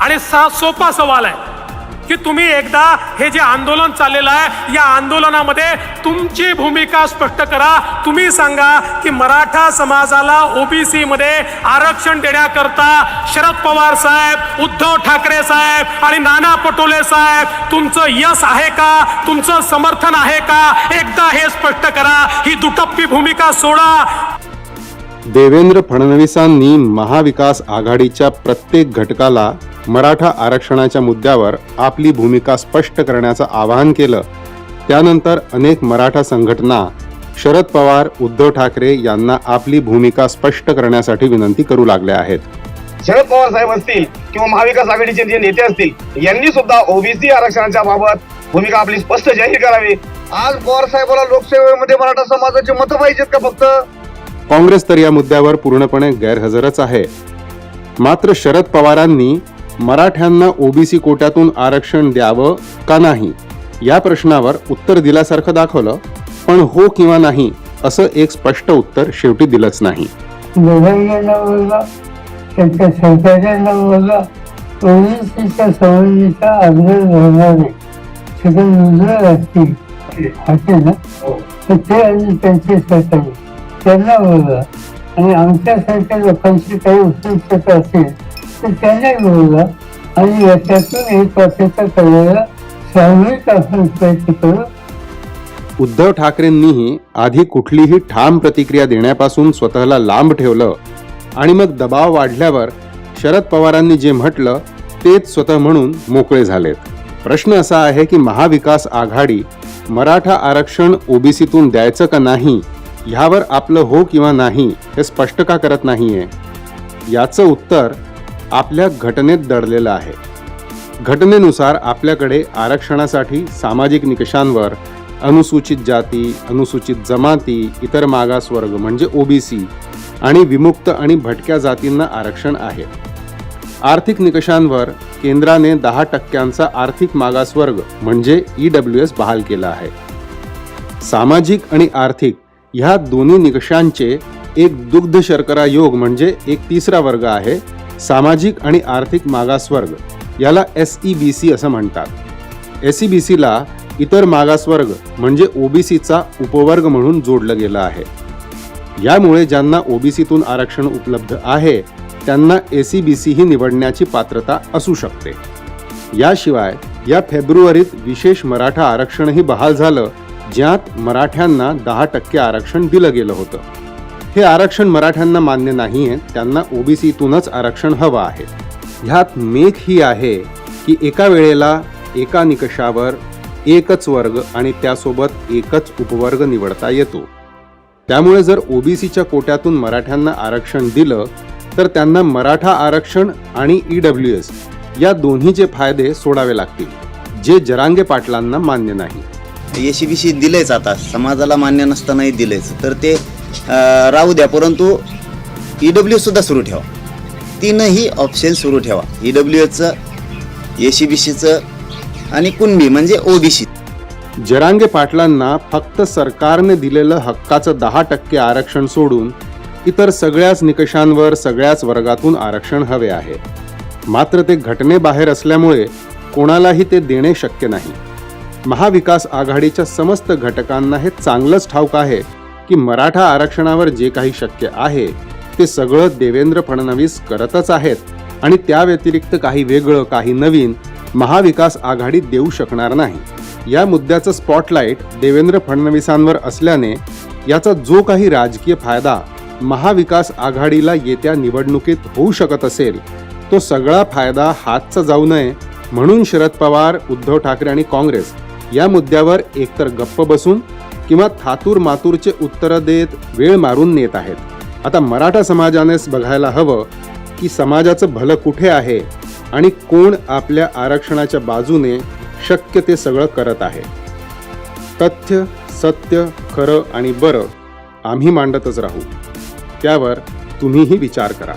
आणि सा सोपा सवाल आहे की तुम्ही एकदा हे जे आंदोलन चाललेलं आहे या आंदोलनामध्ये तुमची भूमिका स्पष्ट करा. तुम्ही सांगा की मराठा समाजाला ओबीसी मध्ये आरक्षण देण्याकरता शरद पवार साहेब उद्धव ठाकरे साहेब आणि नाना पटोले साहेब तुमचं यश आहे का? तुमचं समर्थन आहे का? एकदा हे स्पष्ट करा. ही दुटप्पी भूमिका सोडा. देवेंद्र फडणवीसांनी महाविकास आघाडीच्या प्रत्येक घटकाला मराठा आरक्षणाच्या मुद्द्यावर आपली भूमिका स्पष्ट करण्याचं आवाहन केलं. त्यानंतर अनेक मराठा संघटना शरद पवार उद्धव ठाकरे यांना आपली भूमिका स्पष्ट करण्यासाठी विनंती करू लागल्या आहेत. शरद पवार साहेब असतील किंवा महाविकास आघाडीचे जे नेते असतील यांनी सुद्धा ओबीसी आरक्षणाच्या बाबत भूमिका आपली स्पष्ट जाहीर करावी. आज पवार साहेबाला लोकसेवेमध्ये मराठा समाजाची मतं पाहिजेत का फक्त? काँग्रेस तर या मुद्द्यावर पूर्णपणे गैरहजरच आहे. मात्र शरद पवारांनी मराठ्यांना ओबीसी कोट्यातून आरक्षण द्यावं का नाही? या प्रश्नावर उत्तर दिल्यासारखं दाखवलं पण हो किंवा नाही असं एक स्पष्ट उत्तर शेवटी दिलंच नाही. त्यांच्या सरकारला ओबीसीच्या आग्रह नाही सगळे असतील. होते ना? तर ते आणि त्यांचे सरकारी त्यांना आणि आमच्यासारख्या लोकांची काही उत्सुकता असेल त्याने बोलला आणि याच्यातून एक वर्षाचा करायला सामूहिक आपण प्रयत्न करू उद्धव ठाकरेंनीही आधी कुठलीही ठाम प्रतिक्रिया देण्यापासून स्वतःला लांब ठेवलं आणि मग दबाव वाढल्यावर शरद पवारांनी जे म्हटलं तेच स्वतः म्हणून मोकळे झालेत. प्रश्न असा आहे की महाविकास आघाडी मराठा आरक्षण ओबीसीतून द्यायचं का नाही ह्यावर आपलं हो किंवा नाही हे स्पष्ट का करत नाहीये? याचं उत्तर आपल्या घटनेत दडलेलं आहे. घटनेनुसार आपल्याकडे आरक्षणासाठी सामाजिक निकषांवर अनुसूचित जाती अनुसूचित जमाती इतर मागासवर्ग म्हणजे ओबीसी आणि विमुक्त आणि भटक्या जातींना आरक्षण आहे. आर्थिक निकषांवर केंद्राने दहा टक्क्यांचा आर्थिक मागासवर्ग म्हणजे ई डब्ल्यू एस बहाल केला आहे. सामाजिक आणि आर्थिक ह्या दोन्ही निकषांचे एक दुग्ध शर्करा योग म्हणजे एक तिसरा वर्ग आहे सामाजिक आणि आर्थिक मागासवर्ग याला एस ई बी सी असं म्हणतात. एस ई बी सीला इतर मागासवर्ग म्हणजे ओबीसीचा उपवर्ग म्हणून जोडलं गेलं आहे. यामुळे ज्यांना ओबीसीतून आरक्षण उपलब्ध आहे त्यांना एसी बी सी ही निवडण्याची पात्रता असू शकते. याशिवाय या फेब्रुवारीत विशेष मराठा आरक्षणही बहाल झालं ज्यात मराठ्यांना दहा टक्के आरक्षण दिलं गेलं होतं. हे आरक्षण मराठ्यांना मान्य नाहीये त्यांना ओबीसीतूनच आरक्षण हवं आहे. ह्यात मेघ ही आहे की एका वेळेला एका निकषावर एकच वर्ग आणि त्यासोबत एकच उपवर्ग निवडता येतो. त्यामुळे जर ओबीसीच्या कोट्यातून मराठ्यांना आरक्षण दिलं तर त्यांना मराठा आरक्षण आणि ई डब्ल्यू एस या दोन्हीचे फायदे सोडावे लागतील जे जरांगे पाटलांना मान्य नाही. एसीबीसी दिलेच आता समाजाला मान्य नसतानाही दिलेच तर ते राहू द्या परंतु ई डब्ल्यू सुद्धा सुरू ठेवा. तीनही ऑप्शन सुरू ठेवा. ई डब्ल्यू एचं ए सी बी सीचं आणि कुणबी म्हणजे ओबीसी जरांगे पाटलांना फक्त सरकारने दिलेलं हक्काचं दहा टक्के आरक्षण सोडून इतर सगळ्याच निकषांवर सगळ्याच वर्गातून आरक्षण हवे आहे. मात्र ते घटनेबाहेर असल्यामुळे कोणालाही ते देणे शक्य नाही. महाविकास आघाडीच्या समस्त घटकांना हे चांगलंच ठाऊक आहे की मराठा आरक्षणावर जे काही शक्य आहे ते सगळं देवेंद्र फडणवीस करतच आहेत आणि त्या व्यतिरिक्त काही वेगळं काही नवीन महाविकास आघाडी देऊ शकणार नाही. या मुद्द्याचं स्पॉटलाईट देवेंद्र फडणवीसांवर असल्याने याचा जो काही राजकीय फायदा महाविकास आघाडीला येत्या निवडणुकीत होऊ शकत असेल तो सगळा फायदा हातचा जाऊ नये म्हणून शरद पवार उद्धव ठाकरे आणि काँग्रेस या मुद्द्यावर एकतर गप्प बसून किंवा थातूर मातूरचे उत्तरं देत वेळ मारून नेत आहेत. आता मराठा समाजानेच बघायला हवं की समाजाचं भलं कुठे आहे आणि कोण आपल्या आरक्षणाच्या बाजूने शक्य ते सगळं करत आहे. तथ्य सत्य खरं आणि बरं आम्ही मांडतच राहू. त्यावर तुम्हीही विचार करा.